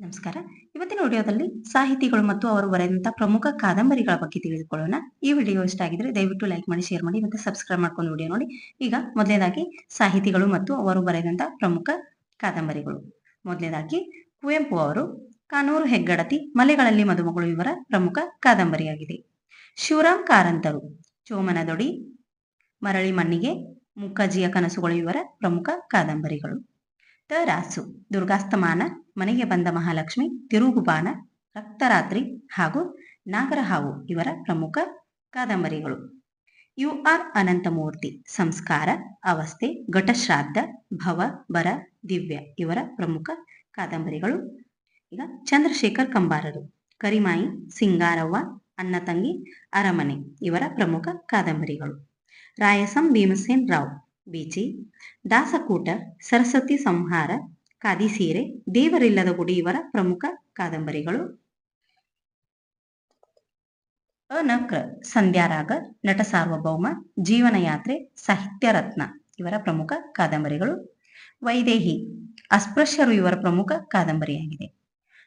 ನಮಸ್ಕಾರ. ಇವತ್ತಿನ ವಿಡಿಯೋದಲ್ಲಿ ಸಾಹಿತಿಗಳು ಮತ್ತು ಅವರು ಬರೆದಂತಹ ಪ್ರಮುಖ ಕಾದಂಬರಿಗಳ ಬಗ್ಗೆ ತಿಳಿದುಕೊಳ್ಳೋಣ. ಈ ವಿಡಿಯೋ ಇಷ್ಟ ಆಗಿದ್ರೆ ದಯವಿಟ್ಟು ಲೈಕ್ ಮಾಡಿ ಶೇರ್ ಮಾಡಿ ಮತ್ತೆ ಸಬ್ಸ್ಕ್ರೈಬ್ ಮಾಡ್ಕೊಂಡು ವಿಡಿಯೋ ನೋಡಿ. ಈಗ ಮೊದಲನೇದಾಗಿ ಸಾಹಿತಿಗಳು ಮತ್ತು ಅವರು ಬರೆದಂತಹ ಪ್ರಮುಖ ಕಾದಂಬರಿಗಳು. ಮೊದಲನೇದಾಗಿ ಕುವೆಂಪು ಅವರು ಕಾನೂರು ಹೆಗ್ಗಡತಿ, ಮಲೆಗಳಲ್ಲಿ ಮದುಮಗಳು ಇವರ ಪ್ರಮುಖ ಕಾದಂಬರಿಯಾಗಿದೆ. ಶಿವರಾಮ್ ಕಾರಂತರು ಚೋಮನದೊಡಿ ಮರಳಿ ಮಣ್ಣಿಗೆ ಮುಕ್ಕಜ್ಜಿಯ ಕನಸುಗಳು ಇವರ ಪ್ರಮುಖ ಕಾದಂಬರಿಗಳು. ತರಾಸು ದುರ್ಗಾಸ್ತಮಾನ, ಮನೆಗೆ ಬಂದ ಮಹಾಲಕ್ಷ್ಮಿ ತಿರುಗುಬಾನ ರಕ್ತರಾತ್ರಿ ಹಾಗೂ ನಾಗರಹಾವು ಇವರ ಪ್ರಮುಖ ಕಾದಂಬರಿಗಳು. ಯು ಆರ್ ಅನಂತಮೂರ್ತಿ, ಸಂಸ್ಕಾರ, ಅವಸ್ಥೆ, ಘಟಶ್ರಾದ್ದ, ಭವ, ಬರ, ದಿವ್ಯ ಇವರ ಪ್ರಮುಖ ಕಾದಂಬರಿಗಳು. ಈಗ ಚಂದ್ರಶೇಖರ್ ಕಂಬಾರರು, ಕರಿಮಾಯಿ, ಸಿಂಗಾರವ್ವ, ಅನ್ನ ತಂಗಿ, ಅರಮನೆ ಇವರ ಪ್ರಮುಖ ಕಾದಂಬರಿಗಳು. ರಾಯಸಂ ಭೀಮಸೇನ್ ರಾವ್ ಬೀಚಿ, ದಾಸಕೂಟ, ಸರಸ್ವತಿ ಸಂಹಾರ ಕಾದಿಸೀರೆ ದೇವರಿಲ್ಲದ ಗುಡಿ ಇವರ ಪ್ರಮುಖ ಕಾದಂಬರಿಗಳು. ಅನಕ್ರ, ಸಂಧ್ಯಾರಾಗ, ನಟ ಸಾರ್ವಭೌಮ ಜೀವನ ಯಾತ್ರೆ ಸಾಹಿತ್ಯ ರತ್ನ ಇವರ ಪ್ರಮುಖ ಕಾದಂಬರಿಗಳು. ವೈದೇಹಿ, ಅಸ್ಪೃಶ್ಯರು ಇವರ ಪ್ರಮುಖ ಕಾದಂಬರಿಯಾಗಿದೆ.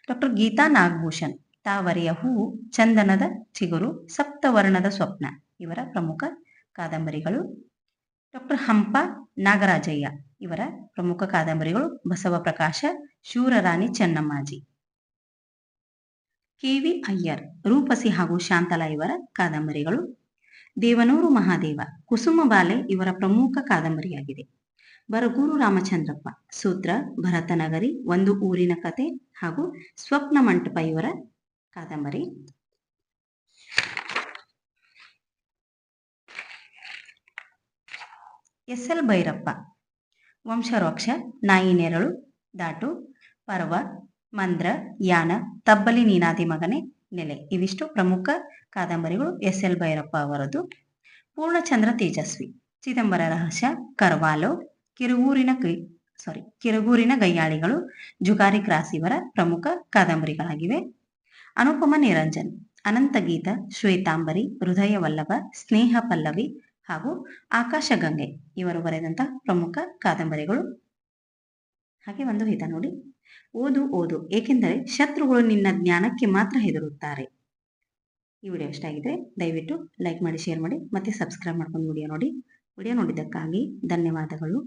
ಡಾಕ್ಟರ್ ಗೀತಾ ನಾಗಭೂಷಣ್, ತಾವರೆಯ ಹೂವು, ಚಂದನದ ಚಿಗುರು, ಸಪ್ತವರ್ಣದ ಸ್ವಪ್ನ ಇವರ ಪ್ರಮುಖ ಕಾದಂಬರಿಗಳು. ಡಾಕ್ಟರ್ ಹಂಪ ನಾಗರಾಜಯ್ಯ ಇವರ ಪ್ರಮುಖ ಕಾದಂಬರಿಗಳು ಬಸವ ಪ್ರಕಾಶ, ಶೂರರಾಣಿ ಚೆನ್ನಮ್ಮಾಜಿ. ಕೆವಿ ಅಯ್ಯರ್, ರೂಪಸಿ ಹಾಗೂ ಶಾಂತಲಾ ಇವರ ಕಾದಂಬರಿಗಳು. ದೇವನೂರು ಮಹಾದೇವ, ಕುಸುಮ ಬಾಲೆ ಇವರ ಪ್ರಮುಖ ಕಾದಂಬರಿಯಾಗಿದೆ. ಬರಗೂರು ರಾಮಚಂದ್ರಪ್ಪ, ಸೂತ್ರ, ಭರತನಗರಿ, ಒಂದು ಊರಿನ ಕತೆ ಹಾಗೂ ಸ್ವಪ್ನ ಮಂಟಪ ಇವರ ಕಾದಂಬರಿ. ಎಸ್ ಎಲ್ ಭೈರಪ್ಪ, ವಂಶರೋಕ್ಷ, ನಾಯಿ ನೆರಳು, ದಾಟು, ಪರ್ವ, ಮಂದ್ರ, ಯಾನ, ತಬ್ಬಲಿ ನೀನಾದಿ ಮಗನೆ ನೆಲೆ. ಇವಿಷ್ಟು ಪ್ರಮುಖ ಕಾದಂಬರಿಗಳು ಎಸ್ ಎಲ್ ಭೈರಪ್ಪ ಅವರದು. ಪೂರ್ಣಚಂದ್ರ ತೇಜಸ್ವಿ, ಚಿದಂಬರ ರಹಸ್ಯ, ಕರ್ವಾಲೋ ಕಿರುಗೂರಿನ ಕೈ ಸಾರಿ ಕಿರುಗೂರಿನ ಗೈಯಾಳಿಗಳು, ಜುಗಾರಿ ಕ್ರಾಸ್ ಇವರ ಪ್ರಮುಖ ಕಾದಂಬರಿಗಳಾಗಿವೆ. ಅನುಪಮ ನಿರಂಜನ್ ಅನಂತಗೀತ ಶ್ವೇತಾಂಬರಿ, ಹೃದಯ ವಲ್ಲಭ, ಸ್ನೇಹ ಪಲ್ಲವಿ ಹಾಗೂ ಆಕಾಶಗಂಗೆ ಇವರು ಬರೆದಂತಹ ಪ್ರಮುಖ ಕಾದಂಬರಿಗಳು. ಹಾಗೆ ಒಂದು ಹಿತ ನೋಡಿ. ಓದು ಓದು, ಏಕೆಂದರೆ ಶತ್ರುಗಳು ನಿನ್ನ ಜ್ಞಾನಕ್ಕೆ ಮಾತ್ರ ಹೆದರುತ್ತಾರೆ. ಈ ವಿಡಿಯೋ ಇಷ್ಟ ಆಗಿದ್ರೆ ದಯವಿಟ್ಟು ಲೈಕ್ ಮಾಡಿ ಶೇರ್ ಮಾಡಿ, ಮತ್ತೆ ಸಬ್ಸ್ಕ್ರೈಬ್ ಮಾಡ್ಕೊಂಡು ವಿಡಿಯೋ ನೋಡಿ. ವಿಡಿಯೋ ನೋಡಿದ್ದಕ್ಕಾಗಿ ಧನ್ಯವಾದಗಳು.